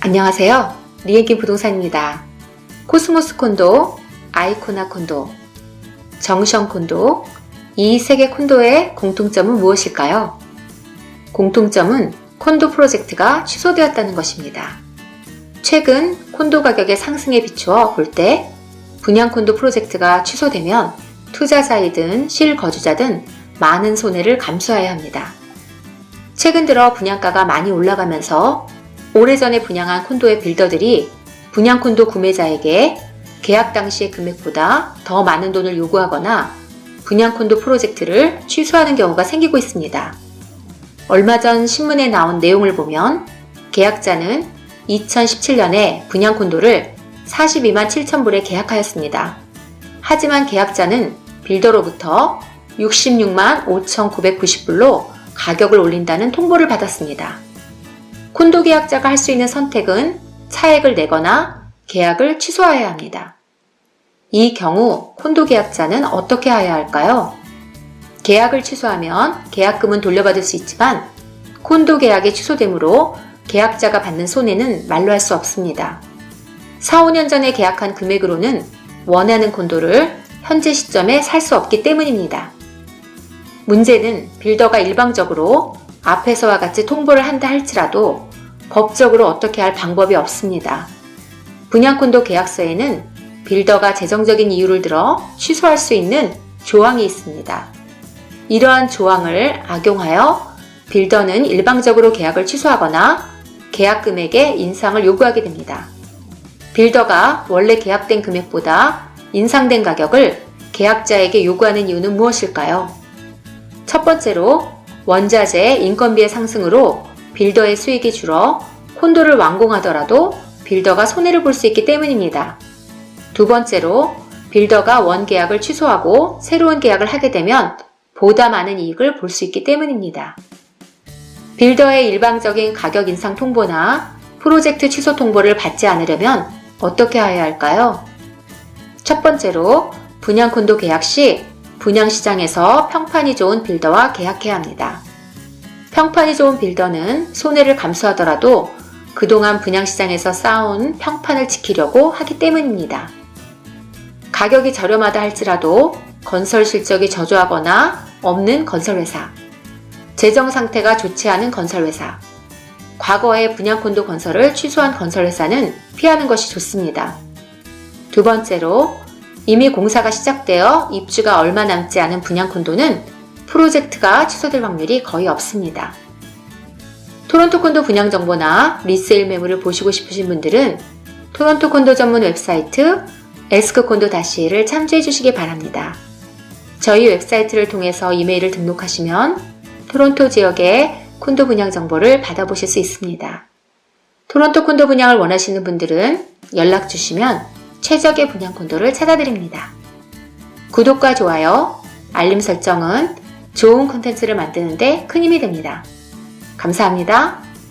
안녕하세요. 리에기 부동산입니다. 코스모스 콘도, 아이코나 콘도, 정션 콘도, 이 세 개 콘도의 공통점은 무엇일까요? 공통점은 콘도 프로젝트가 취소되었다는 것입니다. 최근 콘도 가격의 상승에 비추어 볼 때 분양 콘도 프로젝트가 취소되면 투자자이든 실거주자든 많은 손해를 감수해야 합니다. 최근 들어 분양가가 많이 올라가면서 오래전에 분양한 콘도의 빌더들이 분양 콘도 구매자에게 계약 당시의 금액보다 더 많은 돈을 요구하거나 분양 콘도 프로젝트를 취소하는 경우가 생기고 있습니다. 얼마 전 신문에 나온 내용을 보면 계약자는 2017년에 분양 콘도를 42만 7천 불에 계약하였습니다. 하지만 계약자는 빌더로부터 66만 5,990불로 가격을 올린다는 통보를 받았습니다. 콘도 계약자가 할 수 있는 선택은 차액을 내거나 계약을 취소해야 합니다. 이 경우 콘도 계약자는 어떻게 해야 할까요? 계약을 취소하면 계약금은 돌려받을 수 있지만 콘도 계약이 취소되므로 계약자가 받는 손해는 말로 할 수 없습니다. 4, 5년 전에 계약한 금액으로는 원하는 콘도를 현재 시점에 살 수 없기 때문입니다. 문제는 빌더가 일방적으로 앞에서와 같이 통보를 한다 할지라도 법적으로 어떻게 할 방법이 없습니다. 분양콘도 계약서에는 빌더가 재정적인 이유를 들어 취소할 수 있는 조항이 있습니다. 이러한 조항을 악용하여 빌더는 일방적으로 계약을 취소하거나 계약 금액의 인상을 요구하게 됩니다. 빌더가 원래 계약된 금액보다 인상된 가격을 계약자에게 요구하는 이유는 무엇일까요? 첫 번째로 원자재 인건비의 상승으로 빌더의 수익이 줄어 콘도를 완공하더라도 빌더가 손해를 볼 수 있기 때문입니다. 두 번째로 빌더가 원 계약을 취소하고 새로운 계약을 하게 되면 보다 많은 이익을 볼 수 있기 때문입니다. 빌더의 일방적인 가격 인상 통보나 프로젝트 취소 통보를 받지 않으려면 어떻게 해야 할까요? 첫 번째로 분양 콘도 계약 시 분양 시장에서 평판이 좋은 빌더와 계약해야 합니다. 평판이 좋은 빌더는 손해를 감수하더라도 그동안 분양 시장에서 쌓아온 평판을 지키려고 하기 때문입니다. 가격이 저렴하다 할지라도 건설 실적이 저조하거나 없는 건설회사, 재정 상태가 좋지 않은 건설회사, 과거에 분양 콘도 건설을 취소한 건설회사는 피하는 것이 좋습니다. 두 번째로 이미 공사가 시작되어 입주가 얼마 남지 않은 분양 콘도는 프로젝트가 취소될 확률이 거의 없습니다. 토론토 콘도 분양 정보나 리세일 매물을 보시고 싶으신 분들은 토론토 콘도 전문 웹사이트 에스크 콘도 다시를 참조해 주시기 바랍니다. 저희 웹사이트를 통해서 이메일을 등록하시면 토론토 지역의 콘도 분양 정보를 받아보실 수 있습니다. 토론토 콘도 분양을 원하시는 분들은 연락 주시면 최적의 분양 콘도를 찾아드립니다. 구독과 좋아요, 알림 설정은 좋은 콘텐츠를 만드는데 큰 힘이 됩니다. 감사합니다.